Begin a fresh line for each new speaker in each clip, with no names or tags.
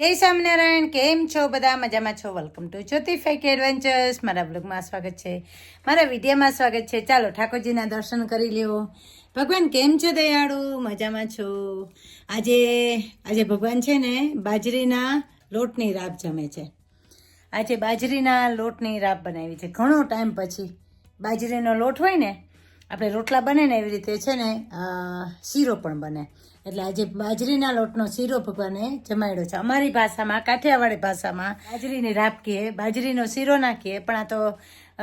જય સ્વામિનારાયણ, કેમ છો બધા? મજામાં છો? Welcome to Jyoti fake adventures મારા બ્લોગમાં સ્વાગત છે. મારા વિડીયોમાં સ્વાગત છે. ચાલો ઠાકોરજીના દર્શન કરી લ્યો. ભગવાન, કેમ છો દયાળુ? મજામાં છો? આજે આજે ભગવાન છે ને, બાજરીના લોટની રાબ જમે છે. આજે બાજરીના લોટની રાબ બનાવી છે. ઘણો ટાઈમ પછી બાજરીનો લોટ હોય ને આપણે રોટલા બને ને એવી રીતે છે ને શીરો પણ બને. એટલે આજે બાજરીના લોટનો શીરો ભગવાને જમાડ્યો છે. અમારી ભાષામાં, કાઠિયાવાડી ભાષામાં બાજરીની રાપ કહીએ, બાજરીનો શીરો નાખીએ પણ આ તો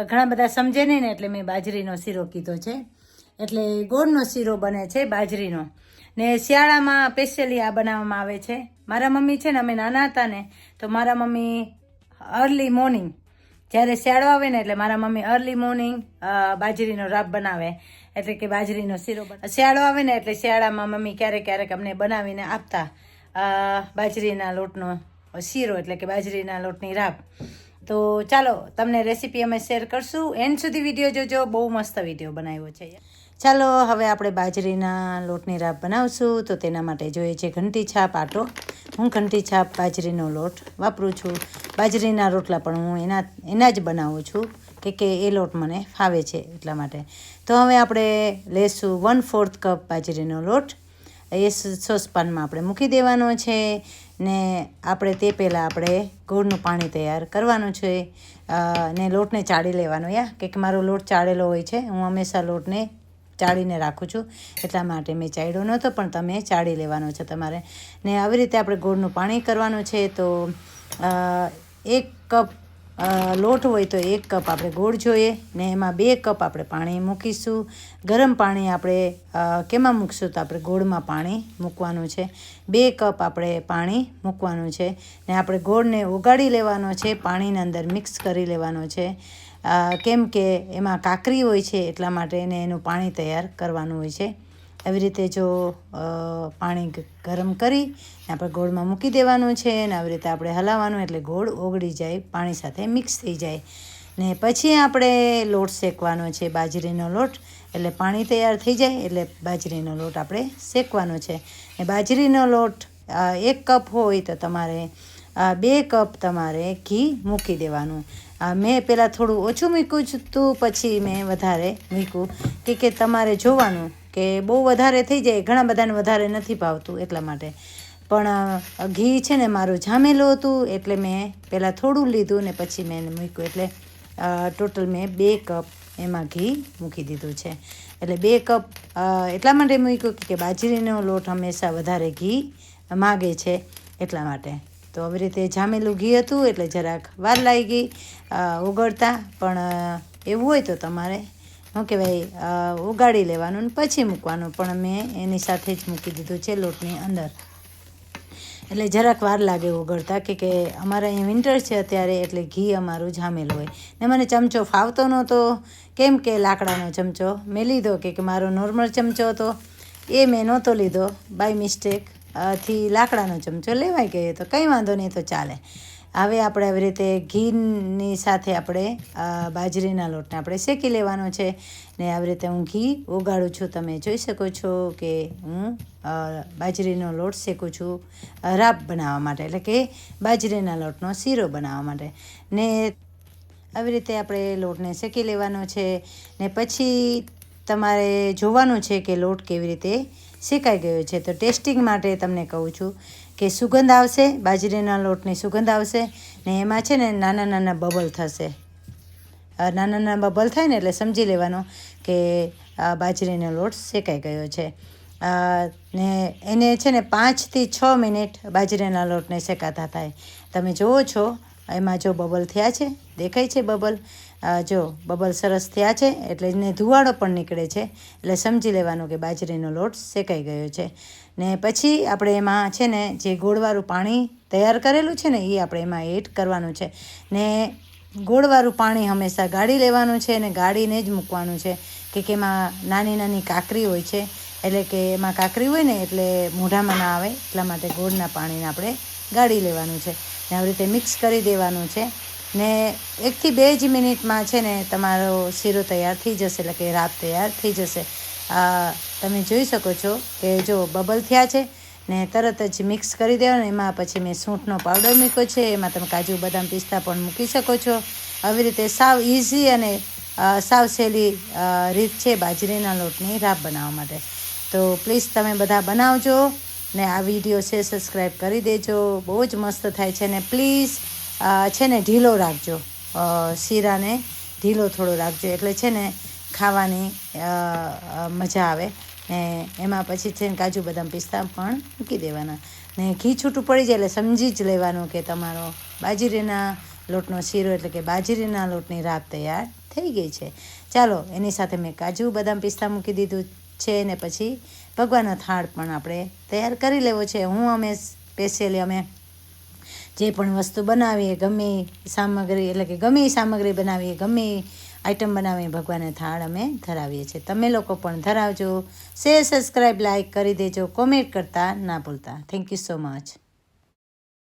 ઘણા બધા સમજે નહીં ને એટલે મેં બાજરીનો શીરો કીધો છે. એટલે ગોળનો શીરો બને છે બાજરીનો. ને શિયાળામાં સ્પેશિયલી આ બનાવવામાં આવે છે. મારા મમ્મી છે ને, અમે નાના હતા ને, તો મારા મમ્મી અર્લી મોર્નિંગ જ્યારે શિયાળો આવે ને એટલે મારા મમ્મી અર્લી મોર્નિંગ બાજરીનો રાબ બનાવે. એટલે કે બાજરીનો શીરો શિયાળો આવે ને એટલે શિયાળામાં મમ્મી ક્યારેક ક્યારેક અમને બનાવીને આપતા બાજરીના લોટનો શીરો એટલે કે બાજરીના લોટની રાબ તો ચાલો, તમને રેસીપી અમે શેર કરશું. એન્ડ સુધી વીડિયો જોજો. બહુ મસ્ત વીડિયો બનાવ્યો છે ચાલો, હવે આપણે બાજરીના લોટની રાબ બનાવશું. તો તેના માટે જોઈએ છે ઘંટી છાપ, આટો. હું ઘંટી છાપ બાજરીનો લોટ વાપરું છું. બાજરીના રોટલા પણ હું એના એના જ બનાવું છું. કે કે એ લોટ મને ફાવે છે એટલા માટે. તો હવે આપણે લેશું વન ફોર્થ કપ બાજરીનો લોટ. એ સોસપાનમાં આપણે મૂકી દેવાનો છે ને આપણે તે પહેલાં આપણે ગોળનું પાણી તૈયાર કરવાનું છે. ને લોટને ચાળી લેવાનો યા. કે મારો લોટ ચાળેલો હોય છે. હું હંમેશા લોટને ચાળીને રાખું છું. એટલા માટે મેં ચાળ્યો નહોતો, પણ તમે ચાળી લેવાનો છે તમારે. ને આવી રીતે આપણે ગોળનું પાણી કરવાનું છે તો એક કપ લોટ હોય તો એક કપ આપણે ગોળ જોઈએ ને એમાં બે કપ આપણે પાણી મૂકીશું. ગરમ પાણી આપણે કેમાં મૂકશું તો આપણે ગોળમાં પાણી મૂકવાનું છે. બે કપ આપણે પાણી મૂકવાનું છે ને આપણે ગોળને ઓગાળી લેવાનો છે, પાણીની અંદર મિક્સ કરી લેવાનો છે. કેમ કે એમાં કાકરી હોય છે એટલા માટે એને એનું પાણી તૈયાર કરવાનું હોય છે. આવી રીતે જો પાણી ગરમ કરી આપણે ગોળમાં મૂકી દેવાનું છે ને આવી રીતે આપણે હલાવવાનું એટલે ગોળ ઓગળી જાય, પાણી સાથે મિક્સ થઈ જાય. ને પછી આપણે લોટ શેકવાનો છે, બાજરીનો લોટ. એટલે પાણી તૈયાર થઈ જાય એટલે બાજરીનો લોટ આપણે શેકવાનો છે. ને બાજરીનો લોટ એક કપ હોય તો તમારે બે કપ તમારે ઘી મૂકી દેવાનું. મેં પહેલાં થોડું ઓછું મૂક્યું છું તો, પછી મેં વધારે મૂક્યું. કે કે તમારે જોવાનું કે બહુ વધારે થઈ જાય, ઘણા બધાને વધારે નથી ભાવતું એટલા માટે. પણ ઘી છે ને મારું જામેલું હતું, એટલે મેં પહેલાં થોડું લીધું ને પછી મેં એને મૂક્યું. એટલે ટોટલ મેં બે કપ એમાં ઘી મૂકી દીધું છે. એટલે બે કપ એટલા માટે મૂક્યું કે બાજરીનો લોટ હંમેશા વધારે ઘી માગે છે એટલા માટે. તો આવી રીતે જામેલું ઘી હતું એટલે જરાક વાર લાગી ગઈ ઓગળતા. પણ એવું હોય તો તમારે શું કહેવાય ઉગાડી લેવાનું ને પછી મૂકવાનું. પણ મેં એની સાથે જ મૂકી દીધું છે લોટની અંદર. એટલે જરાક વાર લાગે ઉગડતા કે કે અમારે અહીંયા વિન્ટર છે અત્યારે, એટલે ઘી અમારું જામેલું હોય. ને મને ચમચો ફાવતો નહોતો. કેમ કે લાકડાનો ચમચો? મેં લીધો કે કે મારો નોર્મલ ચમચો હતો. એ મેં નહોતો લીધો. બાય મિસ્ટેકથી લાકડાનો ચમચો લેવાઈ ગયો તો કંઈ વાંધો નહીં, તો ચાલે. હવે આપણે આવી રીતે ઘીની સાથે આપણે બાજરીના લોટને આપણે શેકી લેવાનો છે. ને આવી રીતે હું ઘી ઓગાળું છું. તમે જોઈ શકો છો કે હું બાજરીનો લોટ શેકું છું રાબ બનાવવા માટે, એટલે કે બાજરીના લોટનો શીરો બનાવવા માટે. ને આવી રીતે આપણે લોટને શેકી લેવાનો છે. ને પછી તમારે જોવાનું છે કે લોટ કેવી રીતે શેકાઈ ગયો છે. તો ટેસ્ટિંગ માટે તમને કહું છું કે સુગંધ આવશે, બાજરીના લોટની સુગંધ આવશે ને એમાં છે ને નાના નાના બબલ થશે. નાના નાના બબલ થાય ને એટલે સમજી લેવાનું કે બાજરીનો લોટ શેકાઈ ગયો છે. ને એને છે ને પાંચથી છ મિનિટ બાજરીના લોટને શેકાતા થાય. તમે જુઓ છો એમાં જો બબલ થયા છે, દેખાય છે બબલ? જો બબલ સરસ થયા છે, એટલે એને ધુવાડો પણ નીકળે છે. એટલે સમજી લેવાનું કે બાજરીનો લોટ શેકાઈ ગયો છે. ને પછી આપણે એમાં છે ને જે ગોળવાળું પાણી તૈયાર કરેલું છે ને એ આપણે એમાં એડ કરવાનું છે. ને ગોળવાળું પાણી હંમેશા ગાળી લેવાનું છે અને ગાળીને જ મૂકવાનું છે. કે એમાં નાની નાની કાકરી હોય છે એટલે કે એમાં કાકરી હોય ને એટલે મોઢામાં ના આવે, એટલા માટે ગોળના પાણીને આપણે ગાળી લેવાનું છે. ને આવી રીતે મિક્સ કરી દેવાનું છે. ને એકથી બે જ મિનિટમાં છે ને તમારો શીરો તૈયાર થઈ જશે, એટલે કે રાત તૈયાર થઈ જશે. તમે જોઈ શકો છો કે જો બબલ થયા છે ને તરત જ મિક્સ કરી દેવાનું, એમાં પછી મેં સૂંઠનો પાવડર મૂક્યો છે, એમાં તમે કાજુ બદામ પિસ્તા પણ મૂકી શકો છો. આવી રીતે સાવ ઇઝી અને સાવ સહેલી રીત છે બાજરીના લોટની રાબ બનાવવા માટે. તો પ્લીઝ તમે બધા બનાવજો ને આ વીડિયો છે સબસ્ક્રાઈબ કરી દેજો. બહુ જ મસ્ત થાય છે ને પ્લીઝ છે ને ઢીલો રાખજો. શીરાને ઢીલો થોડો રાખજો. એટલે છે ને ખાવાની મજા આવે. ને એમાં પછી છે ને કાજુ બદામ પિસ્તા પણ મૂકી દેવાના. ને ઘી છૂટું પડી જાય એટલે સમજી જ લેવાનું કે તમારો બાજરીના લોટનો શીરો એટલે કે બાજરીના લોટની રાબ તૈયાર થઈ ગઈ છે. ચાલો, એની સાથે મેં કાજુ બદામ પિસ્તા મૂકી દીધું. છે ને પછી ભગવાનનો થાળ પણ આપણે તૈયાર કરી લેવો છે. હું અમે સ્પેશિયલી અમે જે પણ વસ્તુ બનાવીએ, ગમે સામગ્રી, એટલે કે ગમે સામગ્રી બનાવીએ, ગમે આઈટમ બનાવીએ, ભગવાનને થાળ અમે ધરાવીએ છીએ. તમે લોકો પણ ધરાવજો. શેર સબસ્ક્રાઈબ લાઇક કરી દેજો. કોમેન્ટ કરતા ના ભૂલતા. Thank you so much